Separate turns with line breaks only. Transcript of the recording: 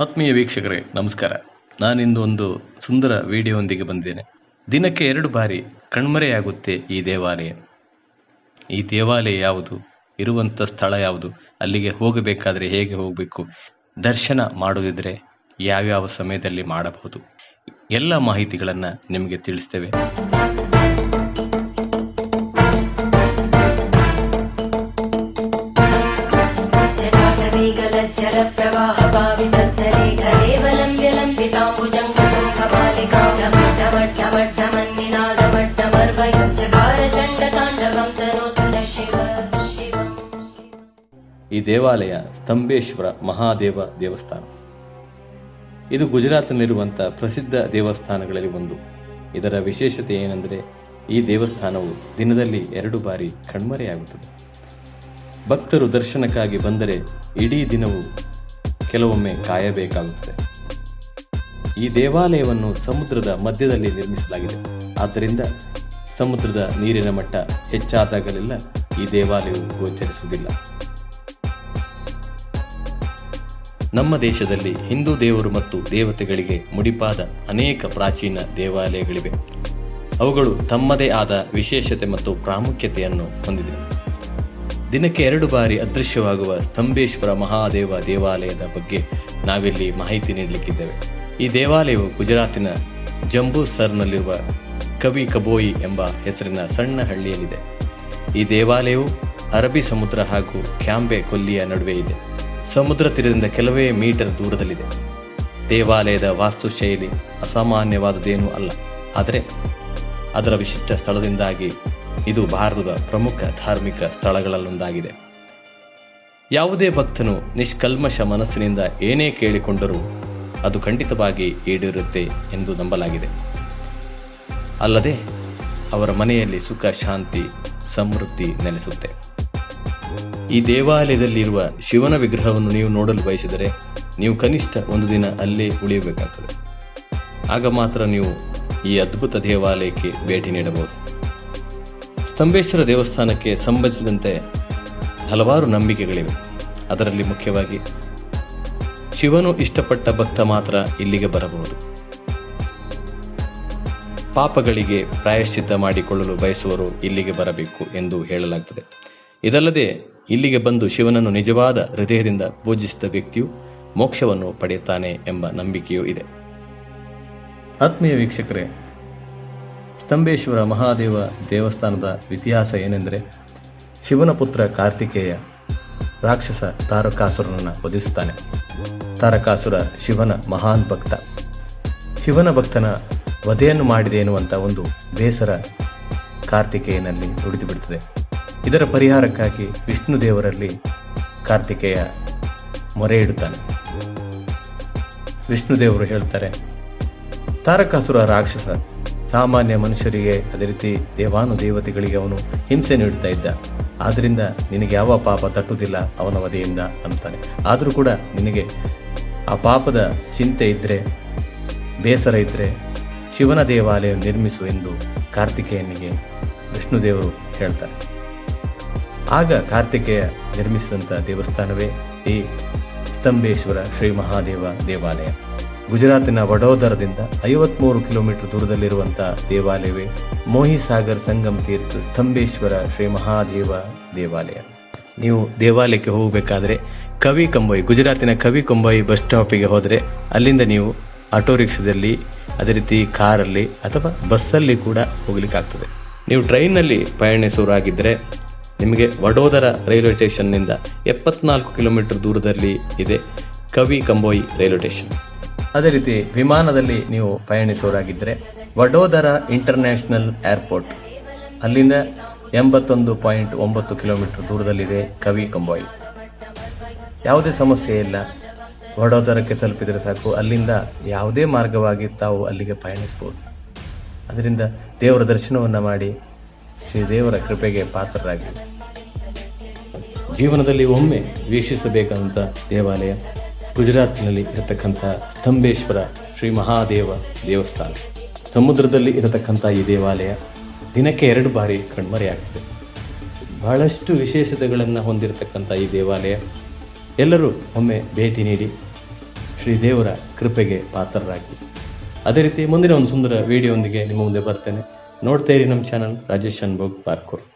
ಆತ್ಮೀಯ ವೀಕ್ಷಕರೇ, ನಮಸ್ಕಾರ. ನಾನಿಂದು ಒಂದು ಸುಂದರ ವಿಡಿಯೋವೊಂದಿಗೆ ಬಂದಿದ್ದೇನೆ. ದಿನಕ್ಕೆ ಎರಡು ಬಾರಿ ಕಣ್ಮರೆಯಾಗುತ್ತೆ ಈ ದೇವಾಲಯ. ಈ ದೇವಾಲಯ ಯಾವುದು? ಇರುವಂಥ ಸ್ಥಳ ಯಾವುದು? ಅಲ್ಲಿಗೆ ಹೋಗಬೇಕಾದ್ರೆ ಹೇಗೆ ಹೋಗಬೇಕು? ದರ್ಶನ ಮಾಡುವುದಿದ್ರೆ ಯಾವ್ಯಾವ ಸಮಯದಲ್ಲಿ ಮಾಡಬಹುದು? ಎಲ್ಲ ಮಾಹಿತಿಗಳನ್ನು ನಿಮಗೆ ತಿಳಿಸ್ತೇವೆ. ಈ ದೇವಾಲಯ ಸ್ತಂಭೇಶ್ವರ ಮಹಾದೇವ ದೇವಸ್ಥಾನ. ಇದು ಗುಜರಾತ್ನಲ್ಲಿರುವಂಥ ಪ್ರಸಿದ್ಧ ದೇವಸ್ಥಾನಗಳಲ್ಲಿ ಒಂದು. ಇದರ ವಿಶೇಷತೆ ಏನೆಂದರೆ ಈ ದೇವಸ್ಥಾನವು ದಿನದಲ್ಲಿ ಎರಡು ಬಾರಿ ಕಣ್ಮರೆಯಾಗುತ್ತದೆ. ಭಕ್ತರು ದರ್ಶನಕ್ಕಾಗಿ ಬಂದರೆ ಇಡೀ ದಿನವೂ ಕೆಲವೊಮ್ಮೆ ಕಾಯಬೇಕಾಗುತ್ತದೆ. ಈ ದೇವಾಲಯವನ್ನು ಸಮುದ್ರದ ಮಧ್ಯದಲ್ಲಿ ನಿರ್ಮಿಸಲಾಗಿದೆ. ಆದ್ದರಿಂದ ಸಮುದ್ರದ ನೀರಿನ ಮಟ್ಟ ಹೆಚ್ಚಾದಾಗಲೆಲ್ಲ ಈ ದೇವಾಲಯವು ಗೋಚರಿಸುವುದಿಲ್ಲ. ನಮ್ಮ ದೇಶದಲ್ಲಿ ಹಿಂದೂ ದೇವರು ಮತ್ತು ದೇವತೆಗಳಿಗೆ ಮುಡಿಪಾದ ಅನೇಕ ಪ್ರಾಚೀನ ದೇವಾಲಯಗಳಿವೆ. ಅವುಗಳು ತಮ್ಮದೇ ಆದ ವಿಶೇಷತೆ ಮತ್ತು ಪ್ರಾಮುಖ್ಯತೆಯನ್ನು ಹೊಂದಿದೆ. ದಿನಕ್ಕೆ ಎರಡು ಬಾರಿ ಅದೃಶ್ಯವಾಗುವ ಸ್ತಂಭೇಶ್ವರ ಮಹಾದೇವ ದೇವಾಲಯದ ಬಗ್ಗೆ ನಾವಿಲ್ಲಿ ಮಾಹಿತಿ ನೀಡಲಿಕ್ಕಿದ್ದೇವೆ. ಈ ದೇವಾಲಯವು ಗುಜರಾತಿನ ಜಂಬೂಸರ್ನಲ್ಲಿರುವ ಕವಿ ಕಬೋಯಿ ಎಂಬ ಹೆಸರಿನ ಸಣ್ಣ ಹಳ್ಳಿಯಲ್ಲಿದೆ. ಈ ದೇವಾಲಯವು ಅರಬಿ ಸಮುದ್ರ ಹಾಗೂ ಕ್ಯಾಂಬೆ ಕೊಲ್ಲಿಯ ನಡುವೆ ಇದೆ. ಸಮುದ್ರ ತೀರದಿಂದ ಕೆಲವೇ ಮೀಟರ್ ದೂರದಲ್ಲಿದೆ. ದೇವಾಲಯದ ವಾಸ್ತುಶೈಲಿ ಅಸಾಮಾನ್ಯವಾದುದೇನೂ ಅಲ್ಲ. ಆದರೆ ಅದರ ವಿಶಿಷ್ಟ ಸ್ಥಳದಿಂದಾಗಿ ಇದು ಭಾರತದ ಪ್ರಮುಖ ಧಾರ್ಮಿಕ ಸ್ಥಳಗಳಲ್ಲೊಂದಾಗಿದೆ. ಯಾವುದೇ ಭಕ್ತನು ನಿಷ್ಕಲ್ಮಶ ಮನಸ್ಸಿನಿಂದ ಏನೇ ಕೇಳಿಕೊಂಡರೂ ಅದು ಖಂಡಿತವಾಗಿ ಈಡೇರುತ್ತೆ ಎಂದು ನಂಬಲಾಗಿದೆ. ಅಲ್ಲದೆ ಅವರ ಮನೆಯಲ್ಲಿ ಸುಖ, ಶಾಂತಿ, ಸಮೃದ್ಧಿ ನೆಲೆಸುತ್ತೆ. ಈ ದೇವಾಲಯದಲ್ಲಿರುವ ಶಿವನ ವಿಗ್ರಹವನ್ನು ನೀವು ನೋಡಲು ಬಯಸಿದರೆ ನೀವು ಕನಿಷ್ಠ ಒಂದು ದಿನ ಅಲ್ಲೇ ಉಳಿಯಬೇಕಾಗ್ತದೆ. ಆಗ ಮಾತ್ರ ನೀವು ಈ ಅದ್ಭುತ ದೇವಾಲಯಕ್ಕೆ ಭೇಟಿ ನೀಡಬಹುದು. ಸ್ತಂಭೇಶ್ವರ ದೇವಸ್ಥಾನಕ್ಕೆ ಸಂಬಂಧಿಸಿದಂತೆ ಹಲವಾರು ನಂಬಿಕೆಗಳಿವೆ. ಅದರಲ್ಲಿ ಮುಖ್ಯವಾಗಿ ಶಿವನು ಇಷ್ಟಪಟ್ಟ ಭಕ್ತ ಮಾತ್ರ ಇಲ್ಲಿಗೆ ಬರಬಹುದು. ಪಾಪಗಳಿಗೆ ಪ್ರಾಯಶ್ಚಿತ್ತ ಮಾಡಿಕೊಳ್ಳಲು ಬಯಸುವರು ಇಲ್ಲಿಗೆ ಬರಬೇಕು ಎಂದು ಹೇಳಲಾಗ್ತದೆ. ಇದಲ್ಲದೆ ಇಲ್ಲಿಗೆ ಬಂದು ಶಿವನನ್ನು ನಿಜವಾದ ಹೃದಯದಿಂದ ಪೂಜಿಸಿದ ವ್ಯಕ್ತಿಯು ಮೋಕ್ಷವನ್ನು ಪಡೆಯುತ್ತಾನೆ ಎಂಬ ನಂಬಿಕೆಯೂ ಇದೆ. ಆತ್ಮೀಯ ವೀಕ್ಷಕರೇ, ಸ್ತಂಭೇಶ್ವರ ಮಹಾದೇವ ದೇವಸ್ಥಾನದ ಇತಿಹಾಸ ಏನೆಂದರೆ ಶಿವನ ಪುತ್ರ ಕಾರ್ತಿಕೇಯ ರಾಕ್ಷಸ ತಾರಕಾಸುರನನ್ನು ವಧಿಸುತ್ತಾನೆ. ತಾರಕಾಸುರ ಶಿವನ ಮಹಾನ್ ಭಕ್ತ. ಶಿವನ ಭಕ್ತನ ವಧೆಯನ್ನು ಮಾಡಿದೆ ಎನ್ನುವಂಥ ಒಂದು ಬೇಸರ ಕಾರ್ತಿಕೇಯನಲ್ಲಿ ನುಡಿದು ಬಿಡುತ್ತದೆ ಇದರ ಪರಿಹಾರಕ್ಕಾಗಿ ವಿಷ್ಣು ದೇವರಲ್ಲಿ ಕಾರ್ತಿಕೇಯ ಮೊರೆ ಇಡುತ್ತಾನೆ. ವಿಷ್ಣು ದೇವರು ಹೇಳ್ತಾರೆ, ತಾರಕಾಸುರ ರಾಕ್ಷಸ, ಸಾಮಾನ್ಯ ಮನುಷ್ಯರಿಗೆ ಅದೇ ರೀತಿ ದೇವಾನು ದೇವತೆಗಳಿಗೆ ಅವನು ಹಿಂಸೆ ನೀಡುತ್ತಾ ಇದ್ದ. ಆದ್ದರಿಂದ ನಿನಗೆ ಯಾವ ಪಾಪ ತಟ್ಟುವುದಿಲ್ಲ, ಅವನ ವಧೆಯಿಂದ, ಅಂತಾನೆ. ಆದರೂ ಕೂಡ ನಿನಗೆ ಆ ಪಾಪದ ಚಿಂತೆ ಇದ್ದರೆ ಬೇಸರ ಇದ್ದರೆ ಶಿವನ ದೇವಾಲಯ ನಿರ್ಮಿಸು ಎಂದು ಕಾರ್ತಿಕೇಯನಿಗೆ ವಿಷ್ಣುದೇವರು ಹೇಳ್ತಾರೆ. ಆಗ ಕಾರ್ತಿಕೇಯ ನಿರ್ಮಿಸಿದಂಥ ದೇವಸ್ಥಾನವೇ ಈ ಸ್ತಂಭೇಶ್ವರ ಶ್ರೀ ಮಹಾದೇವ ದೇವಾಲಯ. ಗುಜರಾತಿನ ವಡೋದರದಿಂದ ಐವತ್ಮೂರು ಕಿಲೋಮೀಟರ್ ದೂರದಲ್ಲಿರುವಂಥ ದೇವಾಲಯವೇ ಮೋಹಿಸಾಗರ್ ಸಂಗಮ್ ತೀರ್ಥ ಸ್ತಂಭೇಶ್ವರ ಶ್ರೀ ಮಹಾದೇವ ದೇವಾಲಯ. ನೀವು ದೇವಾಲಯಕ್ಕೆ ಹೋಗಬೇಕಾದ್ರೆ ಕವಿ ಕಂಬೈ, ಗುಜರಾತಿನ ಕವಿ ಕಂಬೈ ಬಸ್ ಸ್ಟಾಪಿಗೆ ಹೋದರೆ ಅಲ್ಲಿಂದ ನೀವು ಆಟೋ ರಿಕ್ಷಾದಲ್ಲಿ, ಅದೇ ರೀತಿ ಕಾರಲ್ಲಿ ಅಥವಾ ಬಸ್ಸಲ್ಲಿ ಕೂಡ ಹೋಗ್ಲಿಕ್ಕಾಗ್ತದೆ. ನೀವು ಟ್ರೈನ್ನಲ್ಲಿ ಪ್ರಯಾಣಿಸುವರಾಗಿದ್ದರೆ ನಿಮಗೆ ವಡೋದರ ರೈಲ್ವೆ ಸ್ಟೇಷನ್ನಿಂದ ಎಪ್ಪತ್ನಾಲ್ಕು ಕಿಲೋಮೀಟರ್ ದೂರದಲ್ಲಿ ಇದೆ ಕವಿ ಕಂಬೋಯಿ ರೈಲ್ವೆ ಸ್ಟೇಷನ್. ಅದೇ ರೀತಿ ವಿಮಾನದಲ್ಲಿ ನೀವು ಪಯಣಿಸೋರಾಗಿದ್ದರೆ ವಡೋದರ ಇಂಟರ್ನ್ಯಾಷನಲ್ ಏರ್ಪೋರ್ಟ್. ಅಲ್ಲಿಂದ ಎಂಬತ್ತೊಂದು ಪಾಯಿಂಟ್ ಒಂಬತ್ತು ಕಿಲೋಮೀಟರ್ ದೂರದಲ್ಲಿದೆ ಕವಿ ಕಂಬೋಯಿ. ಯಾವುದೇ ಸಮಸ್ಯೆ ಇಲ್ಲ. ವಡೋದರಕ್ಕೆ ತಲುಪಿದರೆ ಸಾಕು. ಅಲ್ಲಿಂದ ಯಾವುದೇ ಮಾರ್ಗವಾಗಿ ತಾವು ಅಲ್ಲಿಗೆ ಪಯಣಿಸಬಹುದು ಅದರಿಂದ ದೇವರ ದರ್ಶನವನ್ನು ಮಾಡಿ ಶ್ರೀ ದೇವರ ಕೃಪೆಗೆ ಪಾತ್ರರಾಗಿ. ಜೀವನದಲ್ಲಿ ಒಮ್ಮೆ ವೀಕ್ಷಿಸಬೇಕಂತ ದೇವಾಲಯ ಗುಜರಾತ್ನಲ್ಲಿ ಇರತಕ್ಕಂಥ ಸ್ತಂಭೇಶ್ವರ ಶ್ರೀ ಮಹಾದೇವ ದೇವಸ್ಥಾನ. ಸಮುದ್ರದಲ್ಲಿ ಇರತಕ್ಕಂಥ ಈ ದೇವಾಲಯ ದಿನಕ್ಕೆ ಎರಡು ಬಾರಿ ಕಣ್ಮರೆಯಾಗ್ತದೆ ಬಹಳಷ್ಟು ವಿಶೇಷತೆಗಳನ್ನು ಹೊಂದಿರತಕ್ಕಂಥ ಈ ದೇವಾಲಯ. ಎಲ್ಲರೂ ಒಮ್ಮೆ ಭೇಟಿ ನೀಡಿ ಶ್ರೀ ದೇವರ ಕೃಪೆಗೆ ಪಾತ್ರರಾಗಿ. ಅದೇ ರೀತಿ ಮುಂದಿನ ಒಂದು ಸುಂದರ ವಿಡಿಯೋದೊಂದಿಗೆ ನಿಮ್ಮ ಮುಂದೆ ಬರ್ತೇನೆ. ನೋಡ್ತಾ ಇರಿ ನಮ್ಮ ಚಾನಲ್ ರಾಜೇಶ್ ಅನ್ಭೋಗ್ ಪಾರ್ಕೂರ್.